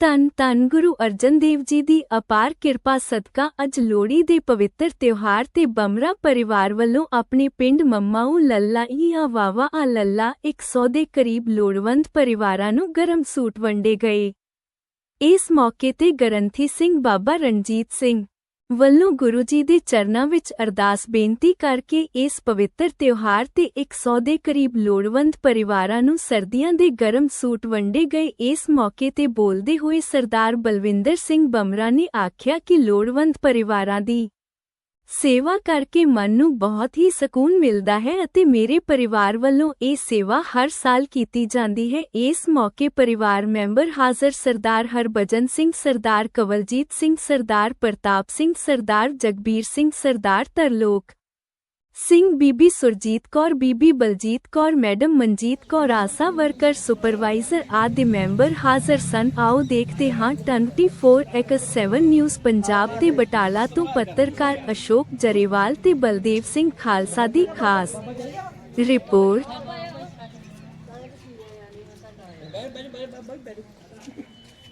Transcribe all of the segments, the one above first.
ਧੰਨ ਧੰਨ ਗੁਰੂ ਅਰਜਨ ਦੇਵ ਜੀ ਦੀ ਅਪਾਰ ਕਿਰਪਾ ਸਦਕਾ ਅੱਜ ਲੋਹੜੀ ਦੇ ਪਵਿੱਤਰ ਤਿਉਹਾਰ ਤੇ ਬਮਰਾ ਪਰਿਵਾਰ ਵੱਲੋਂ ਆਪਣੇ ਪਿੰਡ ਮੰਮਾਊ ਲੱਲਾ ਈਆ ਵਾਵਾ ਆ ਲੱਲਾ 100 ਦੇ ਕਰੀਬ ਲੋੜਵੰਦ ਪਰਿਵਾਰਾਂ ਨੂੰ ਗਰਮ ਸੂਟ ਵੰਡੇ ਗਏ। ਇਸ ਮੌਕੇ ਤੇ ਗਰੰਥੀ ਸਿੰਘ ਬਾਬਾ ਰਣਜੀਤ ਸਿੰਘ ਵੱਲੋਂ ਗੁਰੂ ਜੀ ਦੇ ਚਰਨਾਂ ਵਿੱਚ ਅਰਦਾਸ ਬੇਨਤੀ ਕਰਕੇ ਇਸ ਪਵਿੱਤਰ ਤਿਉਹਾਰ ਤੇ 100 ਦੇ ਕਰੀਬ ਲੋੜਵੰਦ ਪਰਿਵਾਰਾਂ ਨੂੰ ਸਰਦੀਆਂ ਦੇ ਗਰਮ ਸੂਟ ਵੰਡੇ ਗਏ, ਇਸ ਮੌਕੇ ਤੇ ਬੋਲਦੇ ਹੋਏ ਸਰਦਾਰ ਬਲਵਿੰਦਰ ਸਿੰਘ ਬਮਰਾ ਨੇ ਆਖਿਆ ਕਿ ਲੋੜਵੰਦ ਪਰਿਵਾਰਾਂ ਦੀ ਸੇਵਾ ਕਰਕੇ ਮਨ ਨੂੰ ਬਹੁਤ ਹੀ ਸਕੂਨ ਮਿਲਦਾ ਹੈ ਅਤੇ ਮੇਰੇ ਪਰਿਵਾਰ ਵੱਲੋਂ ਇਹ ਸੇਵਾ ਹਰ ਸਾਲ ਕੀਤੀ ਜਾਂਦੀ ਹੈ। ਇਸ ਮੌਕੇ ਪਰਿਵਾਰ ਮੈਂਬਰ ਹਾਜ਼ਰ ਸਰਦਾਰ ਹਰਭਜਨ ਸਿੰਘ, ਸਰਦਾਰ ਕਵਲਜੀਤ ਸਿੰਘ, ਸਰਦਾਰ ਪ੍ਰਤਾਪ ਸਿੰਘ, ਸਰਦਾਰ ਜਗਬੀਰ ਸਿੰਘ, ਸਰਦਾਰ ਤਰਲੋਕ ਸਿੰਘ ਬੀਬੀ ਸੁਰਜੀਤ ਕੌਰ ਬੀਬੀ Baljit Kaur madam Manjit Kaur ASHA worker supervisor ਆਦਿ ਮੈਂਬਰ ਹਾਜ਼ਰ ਸਨ। ਆਓ ਦੇਖਦੇ ਹਾਂ 24x7 ਨਿਊਜ਼ ਪੰਜਾਬ ਤੇ ਬਟਾਲਾ ਤੋਂ ਪੱਤਰਕਾਰ ਅਸ਼ੋਕ ਜਰੇਵਾਲ ਤੇ ਬਲਦੇਵ ਸਿੰਘ ਖਾਲਸਾ ਦੀ ਖਾਸ ਰਿਪੋਰਟ।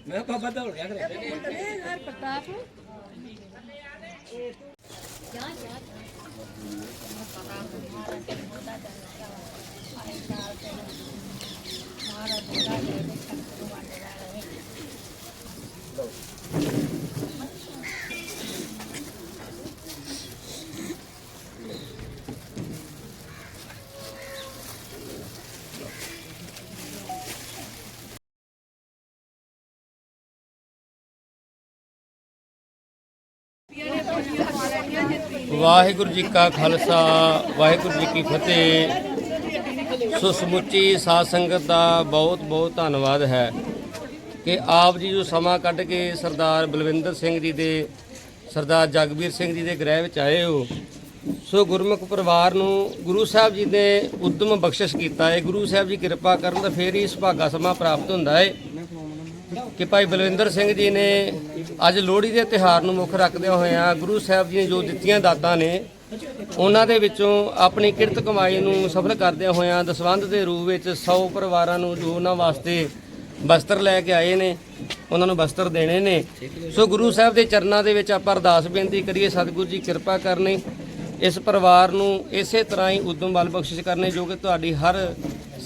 ਮੈਂ ਬਾਬਾ ਗਿਆ ਕਰੇ। ਵਾਹਿਗੁਰੂ ਜੀ ਕਾ ਖਾਲਸਾ, ਵਾਹਿਗੁਰੂ ਜੀ ਕੀ ਫਤਿਹ। ਸੋ ਸਮੁੱਚੀ ਸਾਧ ਸੰਗਤ ਦਾ ਬਹੁਤ ਬਹੁਤ ਧੰਨਵਾਦ ਹੈ ਕਿ ਆਪ ਜੀ ਜੋ ਸਮਾਂ ਕੱਢ ਕੇ ਸਰਦਾਰ ਬਲਵਿੰਦਰ ਸਿੰਘ ਜੀ ਦੇ, ਸਰਦਾਰ ਜਗਬੀਰ ਸਿੰਘ ਜੀ ਦੇ ਗ੍ਰਹਿ ਵਿੱਚ ਆਏ ਹੋ, ਸੋ ਗੁਰਮੁਖ ਪਰਿਵਾਰ ਨੂੰ ਗੁਰੂ ਸਾਹਿਬ ਜੀ ਨੇ ਉਦਮ ਬਖਸ਼ਿਸ਼ ਕੀਤਾ ਹੈ। ਗੁਰੂ ਸਾਹਿਬ ਜੀ ਕਿਰਪਾ ਕਰਨ ਦਾ ਫੇਰ ਹੀ ਸੁਭਾਗਾ ਸਮਾਂ ਪ੍ਰਾਪਤ ਹੁੰਦਾ ਹੈ ਕਿ ਭਾਈ ਬਲਵਿੰਦਰ ਸਿੰਘ ਜੀ ਨੇ ਅੱਜ ਲੋਹੜੀ ਦੇ ਤਿਹਾਰ ਨੂੰ ਮੁੱਖ ਰੱਖਦਿਆਂ ਹੋਇਆਂ ਗੁਰੂ ਸਾਹਿਬ ਜੀ ਨੇ ਜੋ ਦਿੱਤੀਆਂ ਦਾਤਾਂ ਨੇ, ਉਹਨਾਂ ਦੇ ਵਿੱਚੋਂ ਆਪਣੀ ਕਿਰਤ ਕਮਾਈ ਨੂੰ ਸਫਲ ਕਰਦਿਆਂ ਹੋਇਆਂ ਦਸਵੰਧ ਦੇ ਰੂਪ ਵਿੱਚ 100 ਪਰਿਵਾਰਾਂ ਨੂੰ ਜੋ ਉਹਨਾਂ ਵਾਸਤੇ ਬਸਤਰ ਲੈ ਕੇ ਆਏ ਨੇ, ਉਹਨਾਂ ਨੂੰ ਬਸਤਰ ਦੇਣੇ ਨੇ। ਸੋ ਗੁਰੂ ਸਾਹਿਬ ਦੇ ਚਰਨਾਂ ਦੇ ਵਿੱਚ ਆਪਾਂ ਅਰਦਾਸ ਬੇਨਤੀ ਕਰੀਏ, ਸਤਿਗੁਰੂ ਜੀ ਕਿਰਪਾ ਕਰਨੀ, ਇਸ ਪਰਿਵਾਰ ਨੂੰ ਇਸੇ ਤਰ੍ਹਾਂ ਹੀ ਉਦਮ ਬਲ ਬਖਸ਼ਿਸ਼ ਕਰਨੇ ਜੋ ਕਿ ਤੁਹਾਡੀ ਹਰ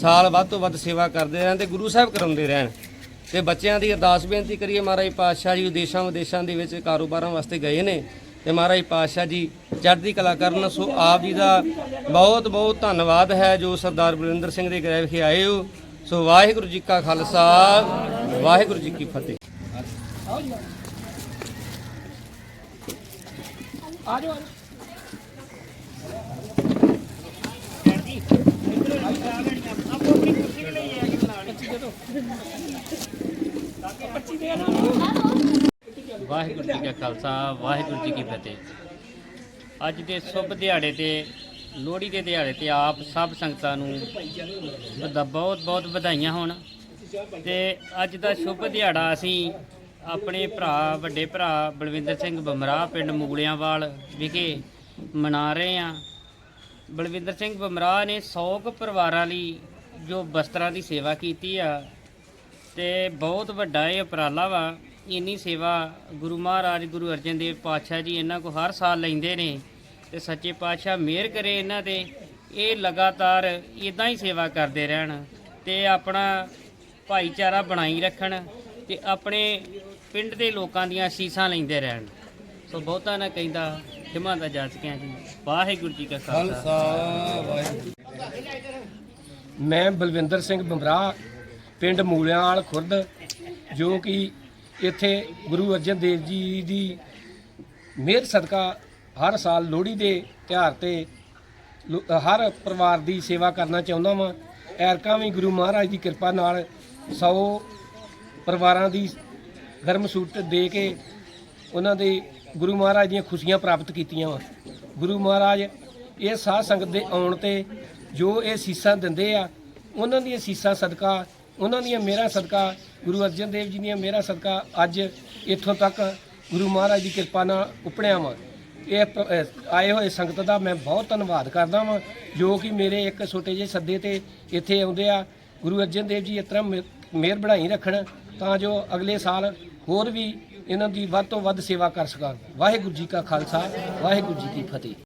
ਸਾਲ ਵੱਧ ਤੋਂ ਵੱਧ ਸੇਵਾ ਕਰਦੇ ਰਹਿਣ ਤੇ ਗੁਰੂ ਸਾਹਿਬ ਕਰਾਉਂਦੇ ਰਹਿਣ। ਤੇ ਬੱਚਿਆਂ ਦੀ ਅਰਦਾਸ ਬੇਨਤੀ ਕਰੀਏ ਮਹਾਰਾਜ ਪਾਤਸ਼ਾਹ ਜੀ ਵਿਦੇਸ਼ਾਂ ਵਿਦੇਸ਼ਾਂ ਦੇ ਵਿੱਚ ਕਾਰੋਬਾਰਾਂ ਵਾਸਤੇ ਗਏ ਨੇ ਤੇ ਮਹਾਰਾਜ ਪਾਤਸ਼ਾਹ ਜੀ ਚੜ੍ਹਦੀ ਕਲਾ ਕਰਨ ਸੋ ਆਪ ਜੀ ਦਾ ਬਹੁਤ ਬਹੁਤ ਧੰਨਵਾਦ ਹੈ ਜੋ ਸਰਦਾਰ ਬਲਵਿੰਦਰ ਸਿੰਘ ਦੇ ਗ੍ਰਹਿ ਵਿਖੇ ਆਏ ਹੋ। ਸੋ ਵਾਹਿਗੁਰੂ ਜੀ ਕਾ ਖਾਲਸਾ ਵਾਹਿਗੁਰੂ ਜੀ ਕੀ ਫਤਿਹ। ਵਾਹਿਗੁਰੂ ਜੀ ਕਾ ਖਾਲਸਾ, ਵਾਹਿਗੁਰੂ ਜੀ ਕੀ ਫਤਿਹ। ਅੱਜ ਦੇ ਸ਼ੁਭ ਦਿਹਾੜੇ ਤੇ, ਲੋਹੜੀ ਦੇ ਦਿਹਾੜੇ ਤੇ ਆਪ ਸਭ ਸੰਗਤਾਂ ਨੂੰ ਵਧਾ ਬਹੁਤ ਬਹੁਤ ਵਧਾਈਆਂ ਹੋਣ। ਤੇ ਅੱਜ ਦਾ ਸ਼ੁਭ ਦਿਹਾੜਾ ਅਸੀਂ ਆਪਣੇ ਭਰਾ, ਵੱਡੇ ਭਰਾ ਬਲਵਿੰਦਰ ਸਿੰਘ ਬਮਰਾ ਪਿੰਡ ਮੂਲਿਆਂਵਾਲ ਵਿਖੇ ਮਨਾ ਰਹੇ ਹਾਂ। ਬਲਵਿੰਦਰ ਸਿੰਘ ਬਮਰਾ ਨੇ 100 ਕੁ ਪਰਿਵਾਰਾਂ ਲਈ ਜੋ ਬਸਤਰਾਂ ਦੀ ਸੇਵਾ ਕੀਤੀ ਆ ਤੇ ਬਹੁਤ ਵੱਡਾ ਇਹ ਉਪਰਾਲਾ ਵਾ। ਇੰਨੀ ਸੇਵਾ ਗੁਰੂ ਮਹਾਰਾਜ, ਗੁਰੂ ਅਰਜਨ ਦੇਵ ਪਾਤਸ਼ਾਹ ਜੀ ਇਹਨਾਂ ਕੋ ਹਰ ਸਾਲ ਲੈਂਦੇ ਨੇ ਤੇ ਸੱਚੇ ਪਾਤਸ਼ਾਹ ਮਿਹਰ ਕਰੇ ਇਹਨਾਂ ਤੇ। ਇਹ ਲਗਾਤਾਰ ਇਦਾਂ ਹੀ ਸੇਵਾ ਕਰਦੇ ਰਹਿਣ ਤੇ ਆਪਣਾ ਭਾਈਚਾਰਾ ਬਣਾਈ ਰੱਖਣ ਤੇ ਆਪਣੇ ਪਿੰਡ ਦੇ ਲੋਕਾਂ ਦੀਆਂ ਸ਼ੀਸਾਂ ਲੈਂਦੇ ਰਹਿਣ। ਸੋ ਬਹੁਤਾ ਨਾ ਕਹਿੰਦਾ ਖਿਮਾ ਦਾ ਜਾ ਸਕਿਆ ਜੀ। ਵਾਹਿਗੁਰੂ ਜੀ ਕਾ ਖਾਲਸਾ। ਵਾਹਿਗੁਰੂ ਮੈਂ ਬਲਵਿੰਦਰ ਸਿੰਘ ਬੰਬਰਾ ਪਿੰਡ ਮੂਲਿਆਂਵਾਲ ਖੁਰਦ, ਜੋ ਕਿ ਇੱਥੇ ਗੁਰੂ ਅਰਜਨ ਦੇਵ ਜੀ ਦੀ ਮਿਹਰ ਸਦਕਾ ਹਰ ਸਾਲ ਲੋਹੜੀ ਦੇ ਤਿਉਹਾਰ ਤੇ ਹਰ ਪਰਿਵਾਰ ਦੀ ਸੇਵਾ ਕਰਨਾ ਚਾਹੁੰਦਾ ਵਾਂ। ਐਰਕਾਂ ਵੀ ਗੁਰੂ ਮਹਾਰਾਜ ਦੀ ਕਿਰਪਾ ਨਾਲ 100 ਪਰਿਵਾਰਾਂ ਦੀ ਗਰਮ ਸੂਟ ਦੇ ਕੇ ਉਹਨਾਂ ਦੇ ਗੁਰੂ ਮਹਾਰਾਜ ਦੀਆਂ ਖੁਸ਼ੀਆਂ ਪ੍ਰਾਪਤ ਕੀਤੀਆਂ ਵਾ। ਗੁਰੂ ਮਹਾਰਾਜ ਇਹ ਸਾਧ ਸੰਗਤ ਦੇ ਆਉਣ ਤੇ ਜੋ ਇਹ ਸੀਸਾਂ ਦਿੰਦੇ ਆ, ਉਹਨਾਂ ਦੀਆਂ ਸੀਸਾਂ ਸਦਕਾ ਉਹਨਾਂ ਦੀਆਂ ਮੇਰਾ ਸਦਕਾ, ਗੁਰੂ ਅਰਜਨ ਦੇਵ ਜੀ ਦੀਆਂ ਮੇਰਾ ਸਦਕਾ ਅੱਜ ਇੱਥੋਂ ਤੱਕ ਗੁਰੂ ਮਹਾਰਾਜ ਦੀ ਕਿਰਪਾ ਨਾਲ ਉਪੜਿਆ ਵਾਂ। ਇਹ ਪ- ਆਏ ਹੋਏ ਸੰਗਤ ਦਾ ਮੈਂ ਬਹੁਤ ਧੰਨਵਾਦ ਕਰਦਾ ਵਾਂ, ਜੋ ਕਿ ਮੇਰੇ ਇੱਕ ਛੋਟੇ ਜਿਹੇ ਸੱਦੇ ਤੇ ਇੱਥੇ ਆਉਂਦੇ ਆ। ਗੁਰੂ ਅਰਜਨ ਦੇਵ ਜੀ ਇਸ ਤਰ੍ਹਾਂ ਮਿ- ਮਿਹਰ ਬਣਾਈ ਰੱਖਣ ਤਾਂ ਜੋ ਅਗਲੇ ਸਾਲ ਹੋਰ ਵੀ ਇਹਨਾਂ ਦੀ ਵੱਧ ਤੋਂ ਵੱਧ ਸੇਵਾ ਕਰ ਸਕਣ। ਵਾਹਿਗੁਰੂ ਜੀ ਕਾ ਖਾਲਸਾ, ਵਾਹਿਗੁਰੂ ਜੀ ਕੀ ਫਤਿਹ।